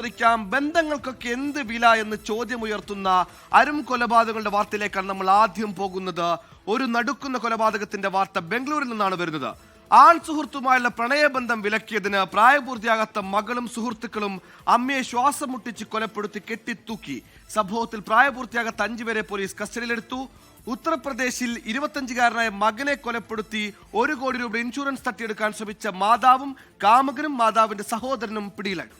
ചോദിക്കാം ബന്ധങ്ങൾക്കൊക്കെ എന്ത് വില എന്ന് ചോദ്യമുയർത്തുന്ന അരും കൊലപാതകങ്ങളുടെ വാർത്തയിലേക്കാണ് നമ്മൾ ആദ്യം പോകുന്നത്. ഒരു നടുക്കുന്ന കൊലപാതകത്തിന്റെ വാർത്ത ബംഗളൂരിൽ നിന്നാണ് വരുന്നത്. ആൺ സുഹൃത്തുമായുള്ള പ്രണയബന്ധം വിലക്കിയതിന് പ്രായപൂർത്തിയാകാത്ത മകളും സുഹൃത്തുക്കളും അമ്മയെ ശ്വാസം മുട്ടിച്ച് കൊലപ്പെടുത്തി കെട്ടിത്തൂക്കി. സംഭവത്തിൽ പ്രായപൂർത്തിയാകാത്ത അഞ്ചുപേരെ പോലീസ് കസ്റ്റഡിയിലെടുത്തു. ഉത്തർപ്രദേശിൽ ഇരുപത്തഞ്ചുകാരനായ മകനെ കൊലപ്പെടുത്തി ഒരു കോടി രൂപ ഇൻഷുറൻസ് തട്ടിയെടുക്കാൻ ശ്രമിച്ച മാതാവും കാമകനും മാതാവിന്റെ സഹോദരനും പിടിയിലായി.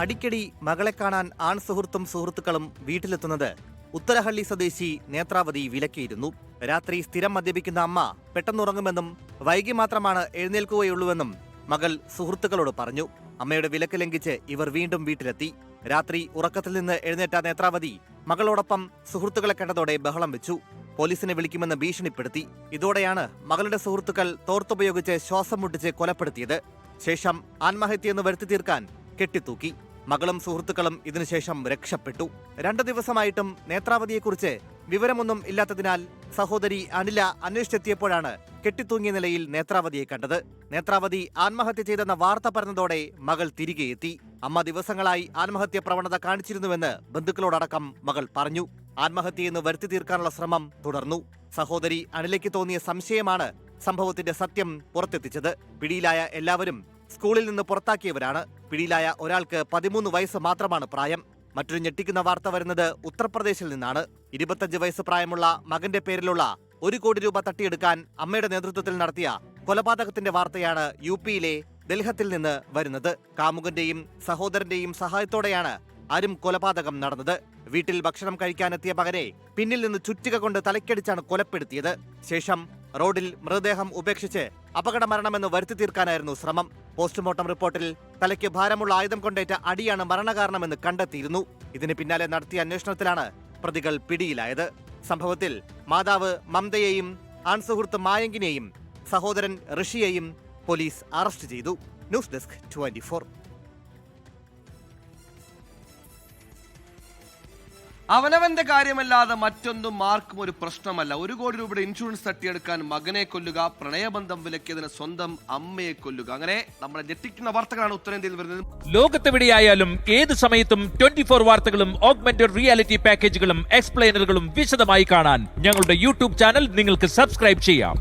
അടിക്കടി മകളെ കാണാൻ ആൺ സുഹൃത്തും സുഹൃത്തുക്കളും വീട്ടിലെത്തുന്നത് ഉത്തരഹള്ളി സ്വദേശി നേത്രാവതി വിലക്കിയിരുന്നു. രാത്രി സ്ഥിരം മദ്യപിക്കുന്ന അമ്മ പെട്ടെന്നുറങ്ങുമെന്നും വൈകി മാത്രമാണ് എഴുന്നേൽക്കുകയുള്ളൂവെന്നും മകൾ സുഹൃത്തുക്കളോട് പറഞ്ഞു. അമ്മയുടെ വിലക്ക് ലംഘിച്ച് ഇവർ വീണ്ടും വീട്ടിലെത്തി. രാത്രി ഉറക്കത്തിൽ നിന്ന് എഴുന്നേറ്റ നേത്രാവതി മകളോടൊപ്പം സുഹൃത്തുക്കളെ കണ്ടതോടെ ബഹളം വെച്ചു. പോലീസിനെ വിളിക്കുമെന്ന് ഭീഷണിപ്പെടുത്തി. ഇതോടെയാണ് മകളുടെ സുഹൃത്തുക്കൾ തോർത്തുപയോഗിച്ച് ശ്വാസം മുട്ടിച്ച് കൊലപ്പെടുത്തിയത്. ശേഷം ആത്മഹത്യയെന്ന് വരുത്തി തീർക്കാൻ കെട്ടിത്തൂക്കി. മകളും സുഹൃത്തുക്കളും ഇതിനുശേഷം രക്ഷപ്പെട്ടു. രണ്ടു ദിവസമായിട്ടും നേത്രാവതിയെക്കുറിച്ച് വിവരമൊന്നും ഇല്ലാത്തതിനാൽ സഹോദരി അനില അന്വേഷിച്ചെത്തിയപ്പോഴാണ് കെട്ടിത്തൂങ്ങിയ നിലയിൽ നേത്രാവതിയെ കണ്ടത്. നേത്രാവതി ആത്മഹത്യ ചെയ്തെന്ന വാർത്ത പറഞ്ഞതോടെ മകൾ തിരികെ എത്തി. അമ്മ ദിവസങ്ങളായി ആത്മഹത്യ പ്രവണത കാണിച്ചിരുന്നുവെന്ന് ബന്ധുക്കളോടടക്കം മകൾ പറഞ്ഞു. ആത്മഹത്യയെന്ന് വരുത്തി തീർക്കാനുള്ള ശ്രമം തുടർന്നു. സഹോദരി അനിലയ്ക്ക് തോന്നിയ സംശയമാണ് സംഭവത്തിന്റെ സത്യം പുറത്തെത്തിച്ചത്. പിടിയിലായ എല്ലാവരും സ്കൂളിൽ നിന്ന് പുറത്താക്കിയവരാണ്. പിടിയിലായ ഒരാൾക്ക് പതിമൂന്ന് വയസ്സ് മാത്രമാണ് പ്രായം. മറ്റൊരു ഞെട്ടിക്കുന്ന വാർത്ത വരുന്നത് ഉത്തർപ്രദേശിൽ നിന്നാണ്. ഇരുപത്തഞ്ച് വയസ്സ് പ്രായമുള്ള മകന്റെ പേരിലുള്ള ഒരു കോടി രൂപ തട്ടിയെടുക്കാൻ അമ്മയുടെ നേതൃത്വത്തിൽ നടത്തിയ കൊലപാതകത്തിന്റെ വാർത്തയാണ് യു പിയിലെ ദൽഹത്തിൽ നിന്ന് വരുന്നത്. കാമുകന്റെയും സഹോദരന്റെയും സഹായത്തോടെയാണ് അരും കൊലപാതകം നടന്നത്. വീട്ടിൽ ഭക്ഷണം കഴിക്കാനെത്തിയ മകനെ പിന്നിൽ നിന്ന് ചുറ്റിക കൊണ്ട് തലക്കടിച്ചാണ് കൊലപ്പെടുത്തിയത്. ശേഷം റോഡിൽ മൃതദേഹം ഉപേക്ഷിച്ച് അപകട മരണമെന്ന് വരുത്തി തീർക്കാനായിരുന്നു ശ്രമം. പോസ്റ്റ്മോർട്ടം റിപ്പോർട്ടിൽ തലയ്ക്ക് ഭാരമുള്ള ആയുധം കൊണ്ടേറ്റ അടിയാണ് മരണകാരണമെന്ന് കണ്ടെത്തിയിരുന്നു. ഇതിന് പിന്നാലെ നടത്തിയ അന്വേഷണത്തിലാണ് പ്രതികൾ പിടിയിലായത്. സംഭവത്തിൽ മാതാവ് മമതയെയും ആൺസുഹൃത്ത് മായങ്കിനെയും സഹോദരൻ ഋഷിയെയും പോലീസ് അറസ്റ്റ് ചെയ്തു. ന്യൂസ് ഡെസ്ക് ട്വന്റി അവനവന്റെ കാര്യമല്ലാതെ മറ്റൊന്നും ആർക്കും ഒരു പ്രശ്നമല്ല. ഒരു കോടി രൂപയുടെ ഇൻഷുറൻസ് തട്ടിയെടുക്കാൻ മകനെ കൊല്ലുക പ്രണയബന്ധം വിലക്കിയതിന് സ്വന്തം അമ്മയെ കൊല്ലുക. അങ്ങനെ നമ്മളെ ഞെട്ടിക്കുന്ന വാർത്തകളാണ് ഉത്തരേന്ത്യയിൽ വരുന്നത്. ലോകത്തെവിടെയായാലും ഏത് സമയത്തും ട്വന്റി ഫോർ വാർത്തകളും ഓഗ്മെന്റഡ് റിയാലിറ്റി പാക്കേജുകളും എക്സ്പ്ലെയിനറുകളും വിശദമായി കാണാൻ ഞങ്ങളുടെ യൂട്യൂബ് ചാനൽ നിങ്ങൾക്ക് സബ്സ്ക്രൈബ് ചെയ്യാം.